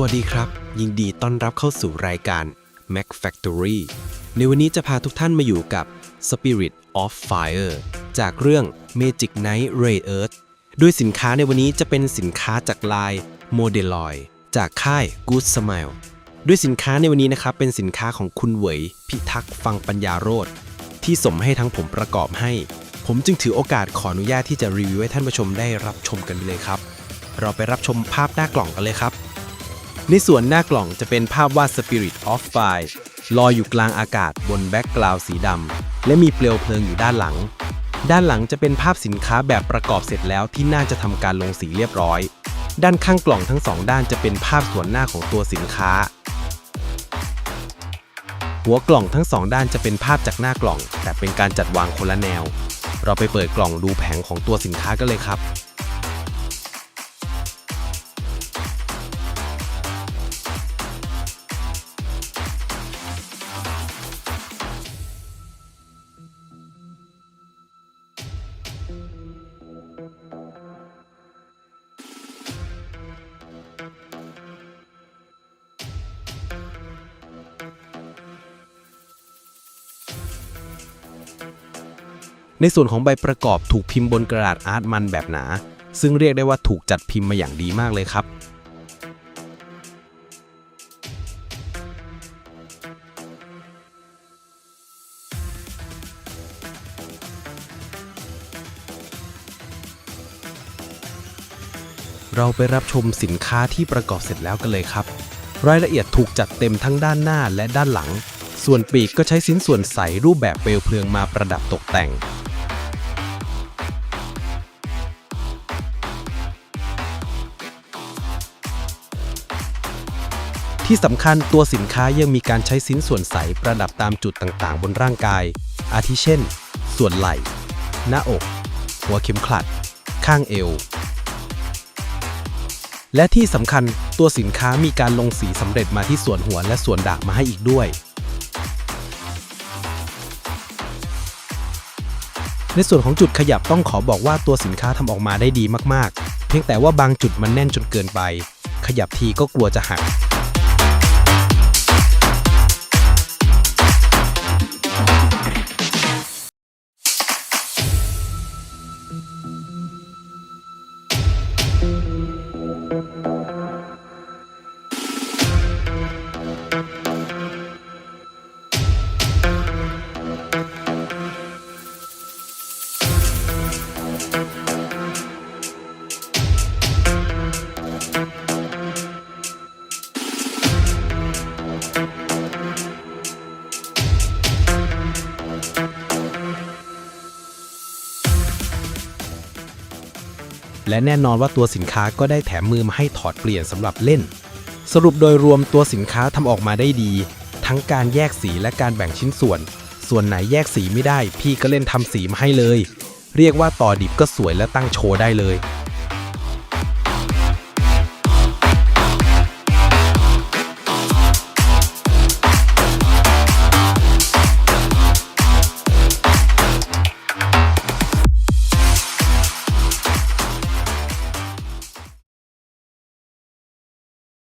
วัสดีครับ ยินดีต้อนรับเข้าสู่รายการ Mac Factory ในวันนี้จะพาทุกท่านมาอยู่กับ Spirit of Fire จากเรื่อง Magic Knight Ray Earth โดยสินค้าในวันนี้จะเป็นสินค้าจากลาย Modeloid จากค่าย Good Smile ด้วยสินค้าในวันนี้นะครับ เป็นสินค้าของคุณเหวย พิทักษ์ฟังปัญญาโรธที่สมให้ทั้งผมประกอบให้ ผมจึงถือโอกาสขออนุญาตที่จะรีวิวให้ท่านผู้ชมได้รับชมกันไปเลยครับ เราไปรับชมภาพหน้ากล่องกันเลยครับ ในส่วนหน้ากล่องจะเป็นภาพวาด Spirit of Fire ลอยอยู่กลางอากาศบนแบ็กกราวด์สีดำและมีเปลวเพลิงอยู่ด้านหลัง ด้านหลังจะเป็นภาพสินค้าแบบประกอบเสร็จแล้วที่น่าจะทำการลงสีเรียบร้อย ด้านข้างกล่องทั้งสองด้านจะเป็นภาพส่วนหน้าของตัวสินค้า หัวกล่องทั้งสองด้านจะเป็นภาพจากหน้ากล่อง แต่เป็นการจัดวางคนละแนว เราไปเปิดกล่องดูแผงของตัวสินค้ากันเลยครับ ในส่วนของใบประกอบถูกพิมพ์บนกระดาษอาร์ตมันแบบหนา ซึ่งเรียกได้ว่าถูกจัดพิมพ์มาอย่างดีมากเลยครับ เราไปรับชมสินค้าที่ประกอบเสร็จแล้วกันเลยครับ รายละเอียดถูกจัดเต็มทั้งด้านหน้าและด้านหลัง ส่วนปีกก็ใช้ชิ้นส่วนใสรูปแบบเปลวเพลิงมาประดับตกแต่งที่สำคัญตัวสินค้ายังมีการใช้ชิ้นส่วนใสประดับตามจุดต่างๆ บนร่างกาย อาทิเช่น ส่วนไหล่ หน้าอก หัวเข็มขัด ข้างเอว และที่สำคัญตัวสินค้ามีการลงสีสำเร็จมาที่ส่วนหัวและส่วนดากมาให้อีกด้วย ในส่วนของจุดขยับต้องขอบอกว่าตัวสินค้าทำออกมาได้ดีมากๆ เพียงแต่ว่าบางจุดมันแน่นจนเกินไป ขยับทีก็กลัวจะหัก และแน่นอนว่าตัวสินค้าก็ได้แถมมือมาให้ถอดเปลี่ยนสำหรับเล่น สรุปโดยรวมตัวสินค้าทำออกมาได้ดี ทั้งการแยกสีและการแบ่งชิ้นส่วน ส่วนไหนแยกสีไม่ได้ พี่ก็เล่นทำสีมาให้เลย เรียกว่าต่อดิบก็สวยและตั้งโชว์ได้เลย